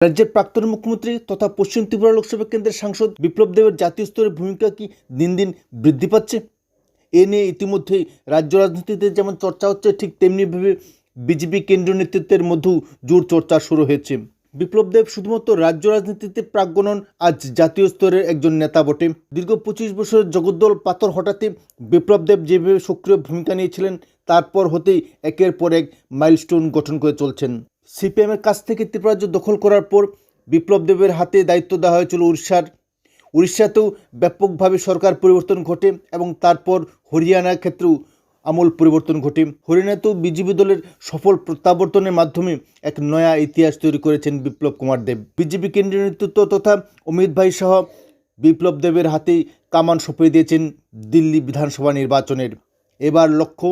রাজ্যের প্রাক্তন মুখ্যমন্ত্রী তথা পশ্চিম ত্রিপুরা লোকসভা কেন্দ্রের সাংসদ বিপ্লব দেবের জাতীয় স্তরের ভূমিকা কি দিন দিন বৃদ্ধি পাচ্ছে? এ নিয়ে ইতিমধ্যেই রাজ্য রাজনীতিতে যেমন চর্চা হচ্ছে, ঠিক তেমনিভাবে বিজেপি কেন্দ্রীয় নেতৃত্বের মধ্যেও জোর চর্চা শুরু হয়েছে। বিপ্লব দেব শুধুমাত্র রাজ্য রাজনীতিতে প্রাজ্ঞনন আজ জাতীয় স্তরের একজন নেতা বটে। দীর্ঘ পঁচিশ বছরের জগদ্দল পাথর হঠাতে বিপ্লব দেব যেভাবে সক্রিয় ভূমিকা নিয়েছিলেন, তারপর হতেই একের পর এক মাইলস্টোন গঠন করে চলছেন। সিপিএমের কাছ থেকে ত্রিপুরাজ্য দখল করার পর বিপ্লব দেবের হাতে দায়িত্ব দেওয়া হয়েছিল উড়িষ্যার। উড়িষ্যাতেও ব্যাপকভাবে সরকার পরিবর্তন ঘটে এবং তারপর হরিয়ানার ক্ষেত্রেও আমূল পরিবর্তন ঘটে। হরিয়ানাতেও বিজেপি দলের সফল প্রত্যাবর্তনের মাধ্যমে এক নয়া ইতিহাস তৈরি করেছেন বিপ্লব কুমার দেব। বিজেপি কেন্দ্রীয় নেতৃত্ব তথা অমিত ভাই সহ বিপ্লব দেবের হাতেই কামান সঁপে দিয়েছেন দিল্লি বিধানসভা নির্বাচনের। এবার লক্ষ্য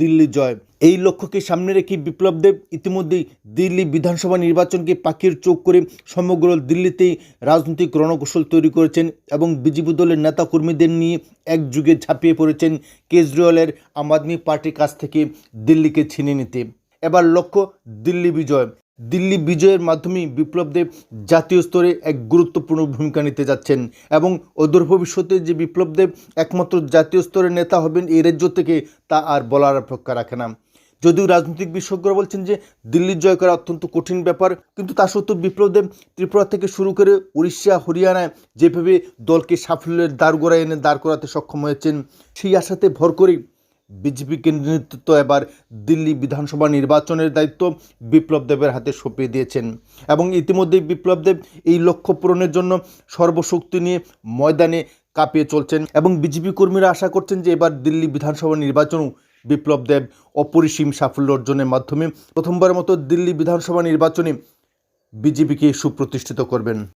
দিল্লি জয়। এই লক্ষ্যকে সামনে রেখে বিপ্লব দেব ইতিমধ্যেই দিল্লি বিধানসভা নির্বাচনকে পাখির চোখ করে সমগ্র দিল্লিতেই রাজনৈতিক রণকৌশল তৈরি করেছেন এবং বিজেপি দলের নেতাকর্মীদের নিয়ে এক যুগে ঝাঁপিয়ে পড়েছেন কেজরিওয়ালের আম আদমি পার্টির কাছ থেকে দিল্লিকে ছিনিয়ে নিতে। এবার লক্ষ্য দিল্লি বিজয়। দিল্লি বিজয়ের মাধ্যমেই বিপ্লব দেব জাতীয় স্তরে এক গুরুত্বপূর্ণ ভূমিকা নিতে যাচ্ছেন এবং অদূর ভবিষ্যতে যে বিপ্লব দেব একমাত্র জাতীয় স্তরের নেতা হবেন এই রাজ্য থেকে, তা আর বলার অপেক্ষা রাখে না। যদিও রাজনৈতিক বিশেষজ্ঞরা বলছেন যে, দিল্লি জয় করা অত্যন্ত কঠিন ব্যাপার, কিন্তু তা সত্ত্বেও বিপ্লব দেব ত্রিপুরা থেকে শুরু করে উড়িষ্যা, হরিয়ানায় যেভাবে দলকে সাফল্যের দাঁড়গোড়ায় এনে দাঁড় করাতে সক্ষম হয়েছেন, সেই আশাতে ভর করেই বিজেপি কেন্দ্রীয় নেতৃত্ব এবার দিল্লি বিধানসভা নির্বাচনের দায়িত্ব বিপ্লব দেবের হাতে সঁপিয়ে দিয়েছেন। এবং ইতিমধ্যেই বিপ্লব দেব এই লক্ষ্য পূরণের জন্য সর্বশক্তি নিয়ে ময়দানে কাঁপিয়ে চলছেন এবং বিজেপি কর্মীরা আশা করছেন যে এবার দিল্লি বিধানসভা নির্বাচনও বিপ্লব দেব অপরিসীম সাফল্য অর্জনের মাধ্যমে প্রথমবারের মতো দিল্লি বিধানসভা নির্বাচনে বিজেপিকে সুপ্রতিষ্ঠিত করবেন।